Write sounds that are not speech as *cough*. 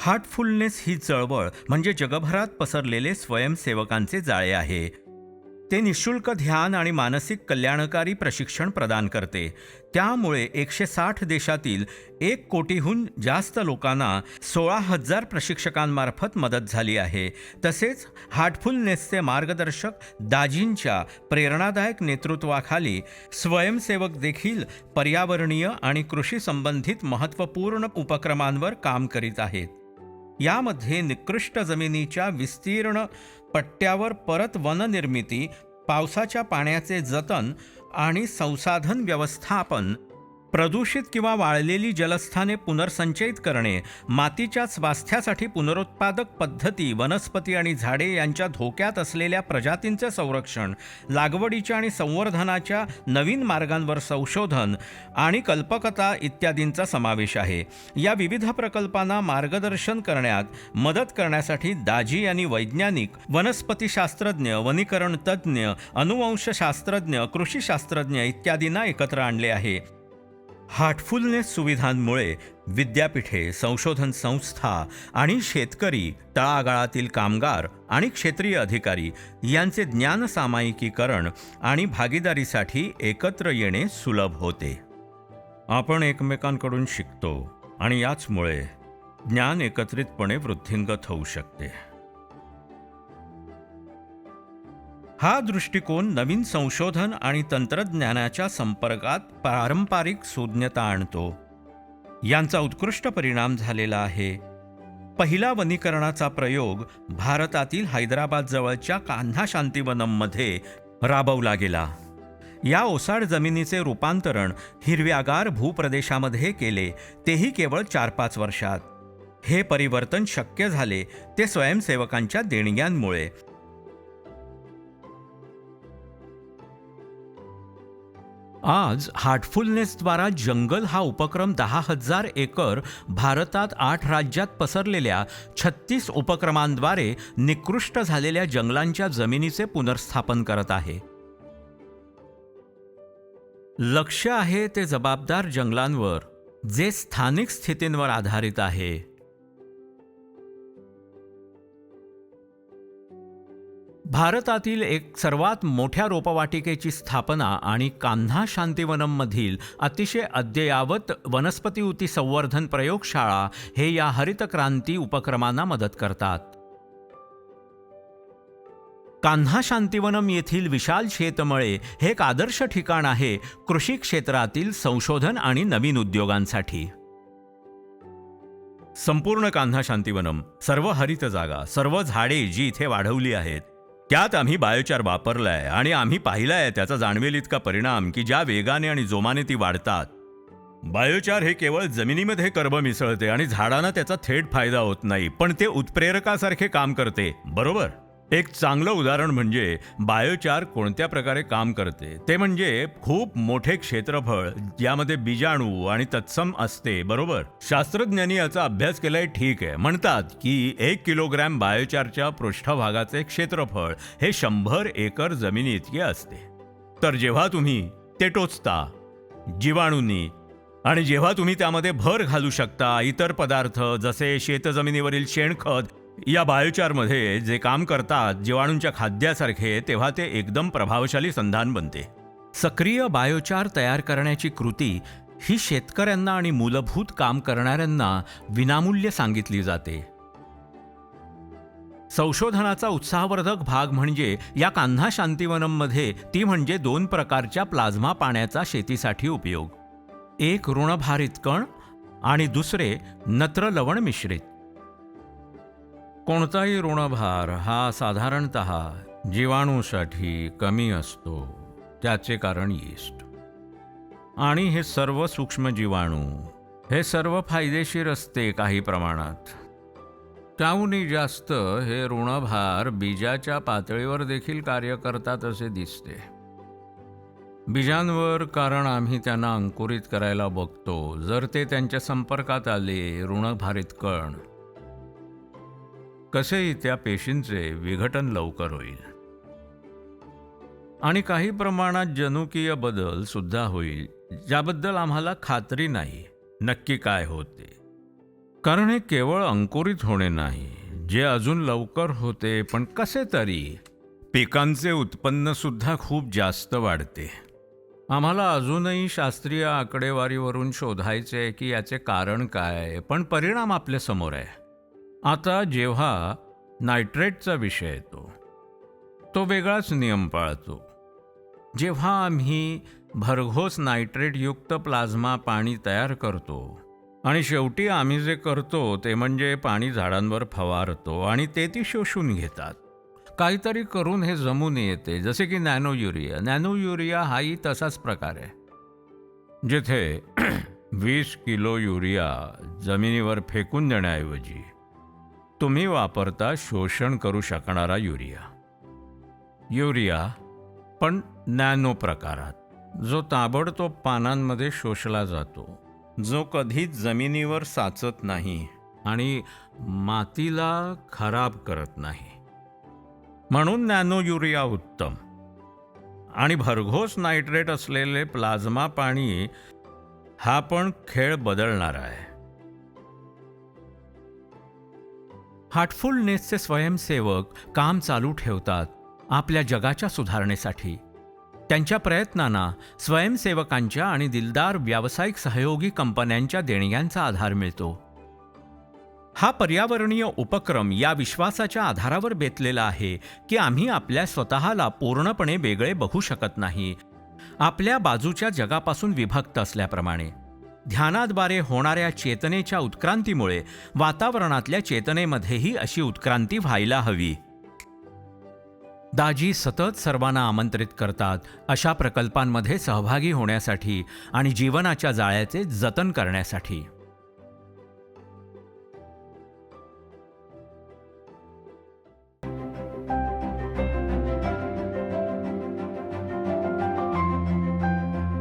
Heartfulness ही चळवळ म्हणजे जगभरात पसरलेले स्वयंसेवकांचे जाळे आहे. ते निशुल्क ध्यान आणि मानसिक कल्याणकारी प्रशिक्षण प्रदान करते. त्यामुळे एकशे साठ देशातील एक कोटीहून जास्त लोकांना सोळा हजार प्रशिक्षकांमार्फत मदत झाली आहे. तसेच हार्टफुलनेसचे मार्गदर्शक दाजींच्या प्रेरणादायक नेतृत्वाखाली स्वयंसेवक देखील पर्यावरणीय आणि कृषी संबंधित महत्त्वपूर्ण उपक्रमांवर काम करीत आहेत. यामध्ये निकृष्ट जमिनीच्या विस्तीर्ण पट्ट्यावर परत वननिर्मिती पावसाच्या पाण्याचे जतन आणि संसाधन व्यवस्थापन प्रदूषित किंवा वाळलेली जलस्थाने पुनर्संचयित करणे मातीच्या स्वास्थ्यासाठी पुनरुत्पादक पद्धती वनस्पती आणि झाडे यांच्या धोक्यात असलेल्या प्रजातींचे संरक्षण लागवडीच्या आणि संवर्धनाच्या नवीन मार्गांवर संशोधन आणि कल्पकता इत्यादींचा समावेश आहे. या विविध प्रकल्पांना मार्गदर्शन करण्यात मदत करण्यासाठी दाजी यांनी वैज्ञानिक वनस्पतीशास्त्रज्ञ वनीकरण तज्ज्ञ अनुवंशशास्त्रज्ञ कृषीशास्त्रज्ञ इत्यादींना एकत्र आणले आहे. हार्टफुलनेस सुविधांमुळे विद्यापीठे संशोधन संस्था आणि शेतकरी तळागाळातील कामगार आणि क्षेत्रीय अधिकारी यांचे ज्ञान सामायिकीकरण आणि भागीदारीसाठी एकत्र येणे सुलभ होते. आपण एकमेकांकडून शिकतो आणि याचमुळे ज्ञान एकत्रितपणे वृद्धिंगत होऊ शकते. हा दृष्टिकोन नवीन संशोधन आणि तंत्रज्ञानाच्या संपर्कात पारंपरिक सुज्ञता आणतो. यांचा उत्कृष्ट परिणाम झालेला आहे. पहिला वनीकरणाचा प्रयोग भारतातील हैदराबाद जवळच्या कान्हा शांतीवनममध्ये राबवला गेला. या ओसाड जमिनीचे रूपांतरण हिरव्यागार भूप्रदेशामध्ये केले तेही केवळ चार पाच वर्षात. हे परिवर्तन शक्य झाले ते स्वयंसेवकांच्या देणग्यांमुळे. आज हार्टफुलनेसद्वारा जंगल हा उपक्रम दहा हजार एकर भारतात आठ राज्यात पसरलेल्या छत्तीस उपक्रमांद्वारे निकृष्ट झालेल्या जंगलांच्या जमिनीचे पुनर्स्थापन करत आहे. लक्ष आहे ते जबाबदार जंगलांवर जे स्थानिक स्थितींवर आधारित आहे. भारतातील एक सर्वात मोठ्या रोपवाटिकेची स्थापना आणि कान्हा शांतीवनममधील अतिशय अद्ययावत वनस्पतीउती संवर्धन प्रयोगशाळा हे या हरित क्रांती उपक्रमांना मदत करतात. कान्हा शांतीवनम येथील विशाल शेतमळे हे एक आदर्श ठिकाण आहे कृषी क्षेत्रातील संशोधन आणि नवीन उद्योगांसाठी. संपूर्ण कान्हा शांतीवनम सर्व हरित जागा सर्व झाडे जी इथे वाढवली आहेत त्यात आम्ही बायोचार वापरलाय आणि आम्ही पाहिलाय त्याचा जाणवेल इतका परिणाम की ज्या वेगाने आणि जोमाने ती वाढतात. बायोचार हे केवळ जमिनीमध्ये कर्ब मिसळते आणि झाडांना त्याचा थेट फायदा होत नाही पण ते उत्प्रेरकासारखे काम करते बरोबर? एक चांगलं उदाहरण म्हणजे बायोचार कोणत्या प्रकारे काम करते? ते म्हणजे खूप मोठे क्षेत्रफळ ज्यामध्ये बीजाणू आणि तत्सम असते बरोबर? शास्त्रज्ञांनी याचा अभ्यास केलाय ठीक आहे. म्हणतात की एक किलोग्रॅम बायोचारच्या पृष्ठभागाचे क्षेत्रफळ हे शंभर एकर जमिनी इतके असते. तर जेव्हा तुम्ही ते टोचता जीवाणूंनी आणि जेव्हा तुम्ही त्यामध्ये भर घालू शकता इतर पदार्थ जसे शेतजमिनीवरील शेणखत या बायोचारमध्ये जे काम करतात जीवाणूंच्या खाद्यासारखे तेव्हा ते एकदम प्रभावशाली संधान बनते. सक्रिय बायोचार तयार करण्याची कृती ही शेतकऱ्यांना आणि मूलभूत काम करणाऱ्यांना विनामूल्य सांगितली जाते. संशोधनाचा उत्साहवर्धक भाग म्हणजे या कान्हा शांतिवनममध्ये ती म्हणजे दोन प्रकारच्या प्लाझ्मा पाण्याचा शेतीसाठी उपयोग. एक ऋणभारित कण आणि दुसरे नत्र लवण मिश्रित. कोणताही ऋणभार हा साधारणत जीवाणूसाठी कमी असतो त्याचे कारण यीस्ट. आणि हे सर्व सूक्ष्म जीवाणू हे सर्व फायदेशीर असते काही प्रमाणात. त्याहूनही जास्त हे ऋणभार बीजाच्या पातळीवर देखील कार्य करतात असे दिसते. बीजांवर कारण आम्ही त्यांना अंकुरित करायला बघतो जर ते त्यांच्या संपर्कात आले ऋणभारित कण कसेही त्या पेशींचे विघटन लवकर होईल. आणि काही प्रमाणात जनुकीय बदल सुद्धा होईल ज्याबद्दल आम्हाला खात्री नाही नक्की काय होते. कारण हे केवळ अंकुरित होणे नाही जे अजून लवकर होते पण कसे तरी पिकांचे उत्पन्न सुद्धा खूप जास्त वाढते. आम्हाला अजूनही शास्त्रीय आकडेवारीवरून शोधायचे आहे की याचे कारण काय पण परिणाम आपल्यासमोर आहे. आता जेव्हा नायट्रेटचा विषय येतो तो वेगळाच नियम पाळतो. जेव्हा आम्ही भरघोस नायट्रेटयुक्त प्लाझ्मा पाणी तयार करतो आणि शेवटी आम्ही जे करतो ते म्हणजे पाणी झाडांवर फवारतो आणि ते ती शोषून घेतात. काहीतरी करून हे जमून येते जसे की नॅनो युरिया नॅनो युरिया हाही तसाच प्रकार आहे. जिथे *clears throat* वीस किलो युरिया जमिनीवर फेकून देण्याऐवजी तुम्ही वापरता शोषण करू शकणारा युरिया. युरिया पण नॅनो प्रकारात जो ताबडतोब पानांमध्ये शोषला जातो जो कधीच जमिनीवर साचत नाही आणि मातीला खराब करत नाही. म्हणून नॅनो युरिया उत्तम. आणि भरघोस नायट्रेट असलेले प्लाझ्मा पाणी हा पण खेळ बदलणार आहे. हार्टफुलनेसचे स्वयंसेवक काम चालू ठेवतात आपल्या जगाच्या सुधारणेसाठी. त्यांच्या प्रयत्नांना स्वयंसेवकांच्या आणि दिलदार व्यावसायिक सहयोगी कंपन्यांच्या देणग्यांचा आधार मिळतो. हा पर्यावरणीय उपक्रम या विश्वासाच्या आधारावर बेतलेला आहे की आम्ही आपल्या स्वतःला पूर्णपणे वेगळे बघू शकत नाही. आपल्या बाजूच्या जगापासून विभक्त असल्याप्रमाणे. ध्यानाद्वारे होणाऱ्या चेतनेच्या उत्क्रांतीमुळे वातावरणातल्या चेतनेमध्येही अशी उत्क्रांती व्हायला हवी. दाजी सतत सर्वांना आमंत्रित करतात अशा प्रकल्पांमध्ये सहभागी होण्यासाठी आणि जीवनाच्या जाळ्याचे जतन करण्यासाठी.